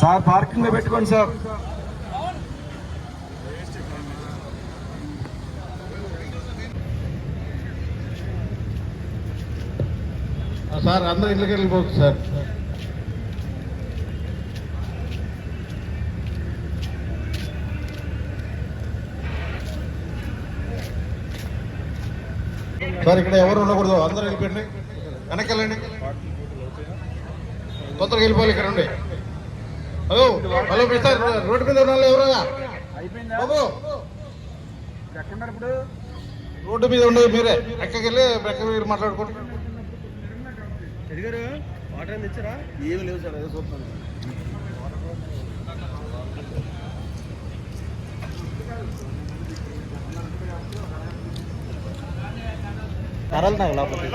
Sir పార్కింగ్లో పెట్టుకోండి sir. Sir అందరూ ఇళ్ళకి వెళ్ళిపోవచ్చు సార్. సార్ ఇక్కడ ఎవరు ఉండకూడదు. అందరూ వెళ్ళిపోండి. వెనక్కి వెళ్ళండి తొందరగా వెళ్ళిపోవాలి ఇక్కడ ఉండి హలో హలో సార్ రోడ్డు మీద ఉన్న వాళ్ళు ఎవరా? బాబు. రోడ్డు మీద ఉండేది మీరే. ఎక్కడికి వెళ్ళి ఎక్కడికి వెళ్ళి మాట్లాడుకోండి. ఏమి లేవు సార్ అదే చూస్తున్నాను కరలుతావు లోపలికి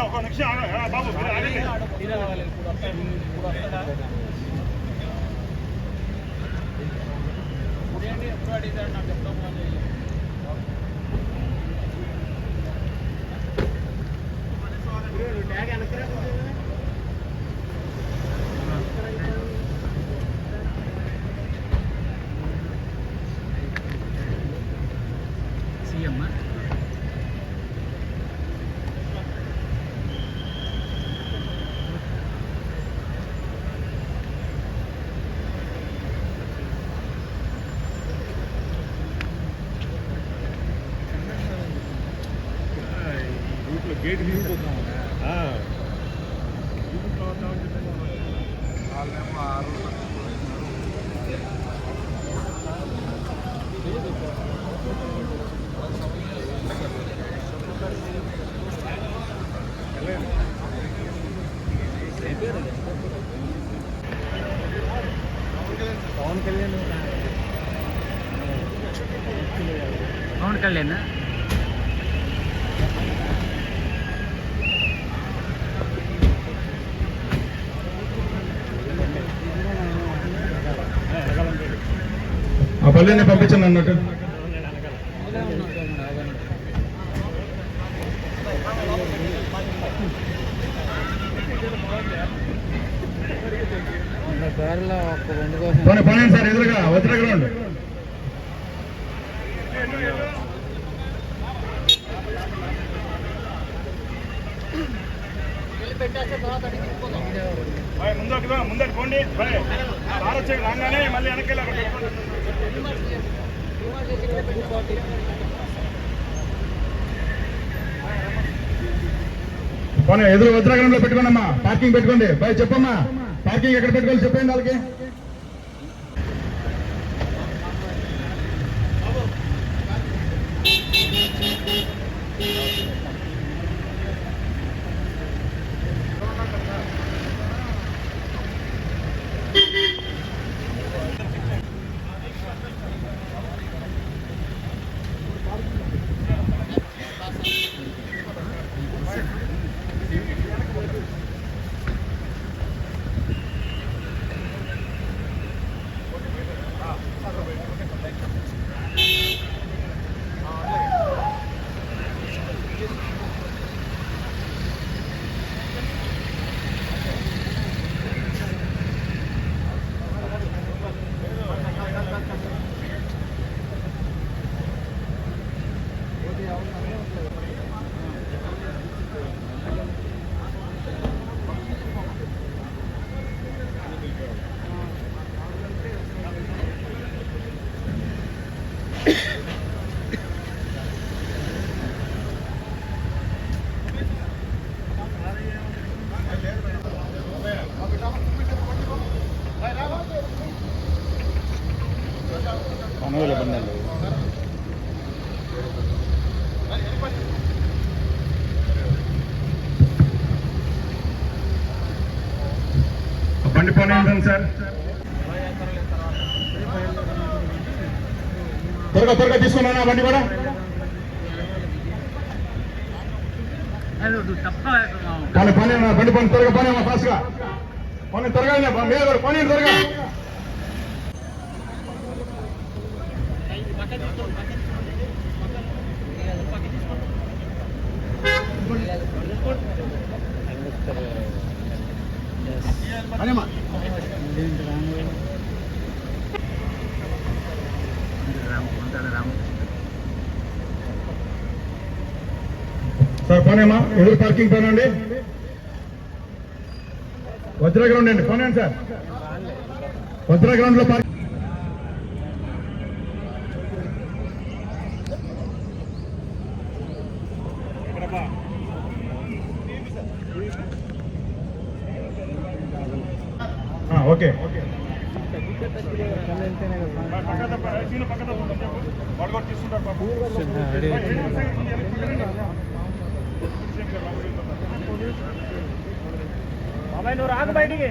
సీఎం గేట్ పవన్ కళ్యాణ్ పవన్ కళ్యాణ్ ఆ పల్లెని పంపించండి అన్నట్టు. పోనీ పోనీ సార్ ఎదురుగా వదిన గ్రౌండ్ ముందరికి రా, పోండి. బాయ్. రాగానే మళ్ళీ వెనక్కి వెళ్ళి ఎదురు వజ్రాగరంలో పెట్టుకోండి అమ్మా పార్కింగ్ పెట్టుకోండి. బాయ్ చెప్పమ్మా. పార్కింగ్ ఎక్కడ పెట్టుకోవాలి? చెప్పండి వాళ్ళకి. పోనీ సార్. త్వరగా త్వరగా తీసుకున్నాను ఆ బండి కూడా. కానీ పని బండి పని త్వరగా పని అమ్మా ఫాస్ట్గా. పని త్వరగా మీద కూడా పని త్వరగా. అనేమా సార్ పోనేమా ఎదురు పార్కింగ్ పోనండి వజ్రగ్రౌండ్ అండి. పోనండి సార్. వజ్రగ్రౌండ్లో పార్కింగ్ ఇక్కడమ్మా. ఏ, బాబాయ్ నువ్వు రాదు బయటికి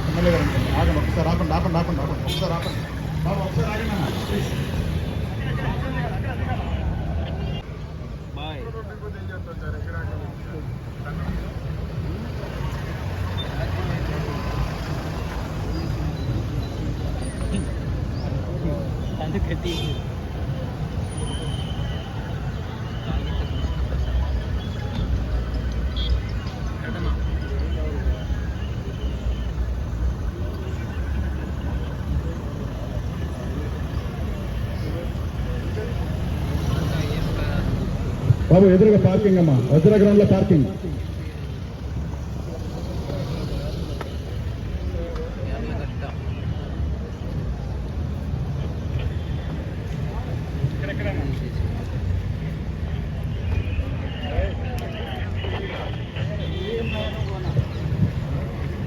ఎమ్మెల్యే గారు ఆగండి ఒకసారి ఆపండి ఆపండి ఆపండి ఆపండి ఒకసారి ఆపండి బాబు ఒకసారి ఆగండి అన్న. బాయ్ బాబు ఎదురుగా పార్కింగ్ అమ్మా వజ్ర గ్రౌండ్లో పార్కింగ్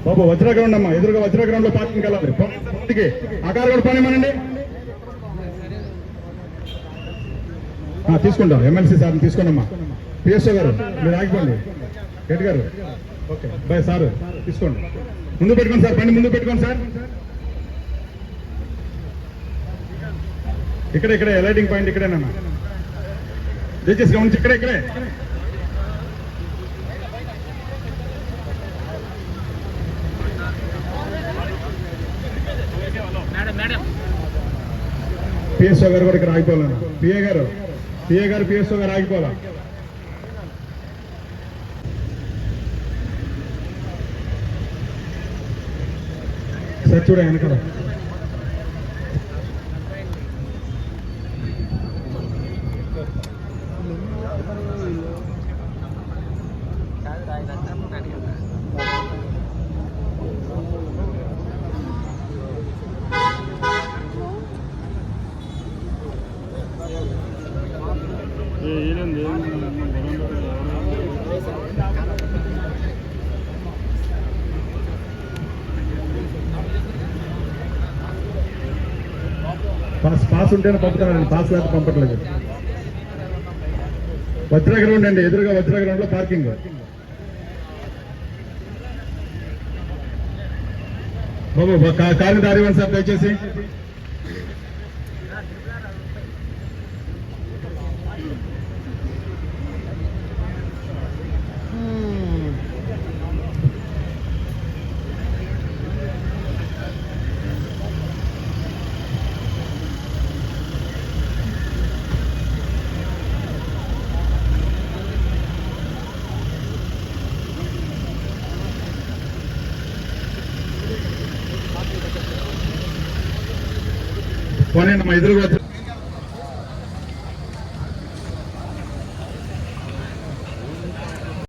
బాబు వజ్ర గ్రౌండ్ అమ్మా ఎదురుగా వజ్ర గ్రౌండ్లో పార్కింగ్ వెళ్ళాలి ముందుకి కూడా పనిమనండి తీసుకుంటాం. ఎమ్మెల్సీ సార్ని తీసుకోండమ్మా పిఎస్ఓ గారు మీరు ఆగిపోండి. గెట్ గారు. ఓకే బాయ్ సార్ తీసుకోండి. ముందు పెట్టుకోండి సార్ పండి ముందు పెట్టుకోండి సార్. ఇక్కడ ఇక్కడే లైటింగ్ పాయింట్ ఇక్కడేనమ్మా దయచేసి గమనించి ఇక్కడే ఇక్కడే. పిఎస్ఓ గారు కూడా ఇక్కడ ఆగిపోవాలన్నా. పిఏ గారు. పిఏ గారు పిఎస్ఓ గారు ఆగిపోవాలా సార్ చూడ వెనకాల. పాస్ పాస్ ఉంటేనే పంపుతానండి. పాస్ లేకపోతే పంపట్లేదు. వజ్ర గ్రౌండ్ అండి ఎదురుగా వజ్ర గ్రౌండ్లో పార్కింగ్ బాబు కారు ఇవ్వండి సార్ దయచేసి. పోనీ మా ఎదురుగా